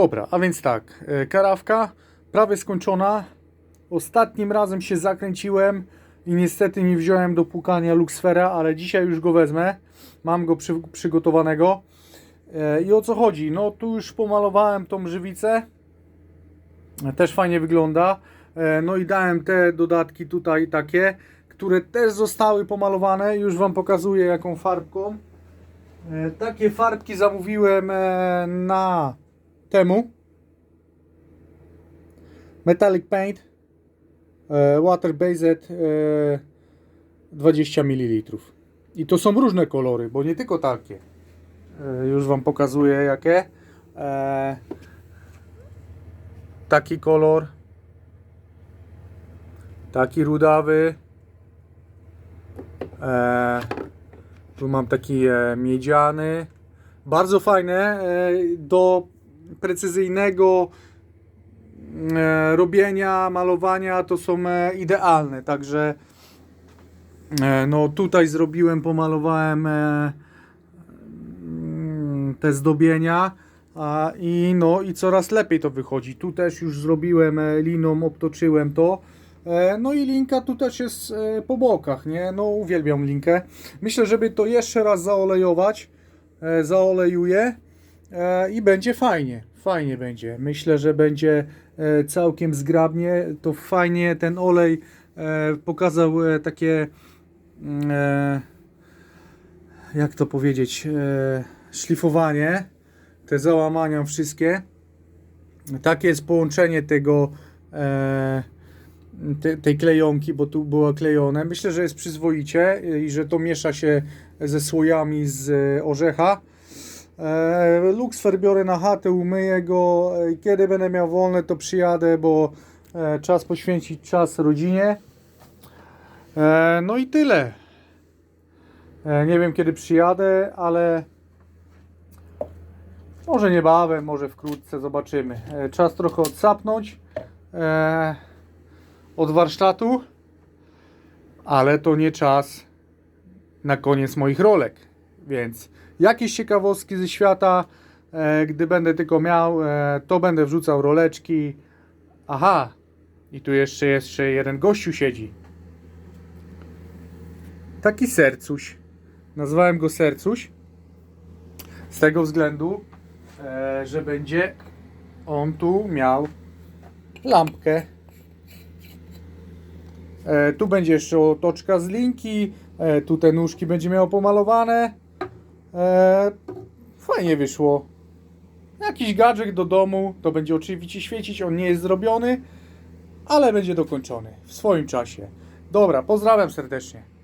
Dobra, a więc tak, e, karawka prawie skończona. Ostatnim razem się zakręciłem i niestety nie wziąłem do płukania Luxfera, ale dzisiaj już go wezmę. Mam go przy, przygotowanego. E, I o co chodzi? No tu już pomalowałem tą żywicę. Też fajnie wygląda. E, No i dałem te dodatki tutaj takie, które też zostały pomalowane. Już Wam pokazuję jaką farbką. Takie farbki zamówiłem na temu. Metallic Paint e, Water Based e, 20 ml. I to są różne kolory, bo nie tylko takie. E, już Wam pokazuję jakie. E, taki kolor. Taki rudawy. Tu mam taki miedziany. Bardzo fajne do precyzyjnego e, robienia, malowania to są e, idealne. Także e, no tutaj zrobiłem, pomalowałem mm, te zdobienia i no i coraz lepiej to wychodzi. Tu też już zrobiłem liną, obtoczyłem to. No i linka tu też jest po bokach, nie? No uwielbiam linkę. Myślę, żeby to jeszcze raz zaolejować. Zaolejuję i będzie fajnie. Fajnie będzie. Myślę, że będzie e, całkiem zgrabnie. To fajnie ten olej e, pokazał e, takie mm, e, jak to powiedzieć e, szlifowanie. Te załamania wszystkie. Takie jest połączenie tego e, te, tej klejonki, bo tu było klejone. Myślę, że jest przyzwoicie i że to miesza się ze słojami z e, orzecha. E, Luxfer biorę na chatę, umyję go. E, Kiedy będę miał wolne, to przyjadę, bo e, czas poświęcić czas rodzinie. No i tyle. Nie wiem kiedy przyjadę, ale może niebawem, może wkrótce zobaczymy. Czas trochę odsapnąć od warsztatu, ale to nie czas na koniec moich rolek. Więc jakieś ciekawostki ze świata, e, gdy będę tylko miał, e, to będę wrzucał roleczki. Aha, i tu jeszcze jeszcze jeden gościu siedzi. Taki sercuś. Nazwałem go sercuś. Z tego względu, e, że będzie on tu miał lampkę. Tu będzie jeszcze otoczka z linki. Tu te nóżki będzie miało pomalowane. E, fajnie wyszło. Jakiś gadżet do domu. To będzie oczywiście świecić. On nie jest zrobiony, ale będzie dokończony w swoim czasie. Dobra, pozdrawiam serdecznie.